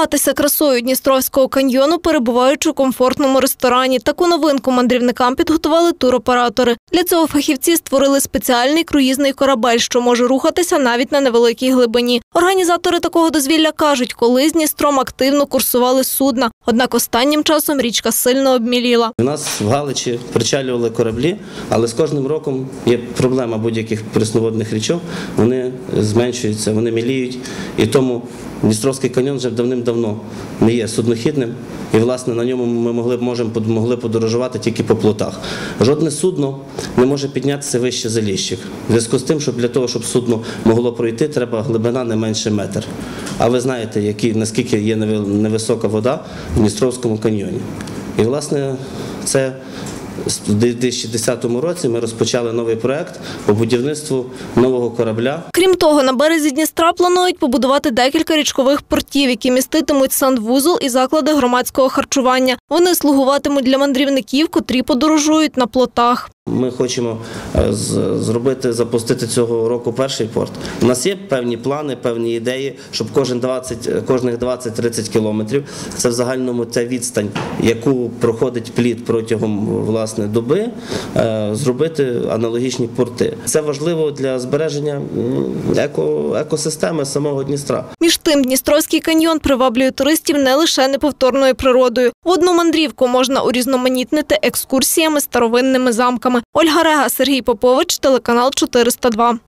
Помилуватися красою Дністровського каньйону, перебуваючи у комфортному ресторані. Таку новинку мандрівникам підготували туроператори. Для цього фахівці створили спеціальний круїзний корабель, що може рухатися навіть на невеликій глибині. Організатори такого дозвілля кажуть, колись Дністром активно курсували судна. Однак останнім часом річка сильно обміліла. У нас в Галичі причалювали кораблі, але з кожним роком є проблема будь-яких прісноводних річок. Вони зменшуються, вони міліють. І тому Дністровський каньйон вже давним-давно не є суднохідним. І, власне, на ньому ми могли можемо могли подорожувати тільки по плотах. Жодне судно не може піднятися вище заліщик. В зв'язку з тим, що для того, щоб судно могло пройти, треба глибина не менше метр. А ви знаєте, які, наскільки є невисока вода в Дністровському каньйоні. І, власне, це у 2010 році ми розпочали новий проект по будівництву нового корабля. Крім того, на березі Дністра планують побудувати декілька річкових портів, які міститимуть сандвузол і заклади громадського харчування. Вони слугуватимуть для мандрівників, котрі подорожують на плотах. Ми хочемо е, зробити, запустити цього року перший порт. У нас є певні плани, певні ідеї, щоб кожен 20, е, кожних 20-30 кілометрів це в загальному ця відстань, яку проходить плід протягом власне доби, е, зробити аналогічні порти. Це важливо для збереження еко, екосистеми самого Дністра. Між тим, Дністровський каньйон приваблює туристів не лише неповторною природою. В одну мандрівку можна урізноманітнити екскурсіями старовинними замками. Ольга Рега, Сергій Попович, телеканал 402.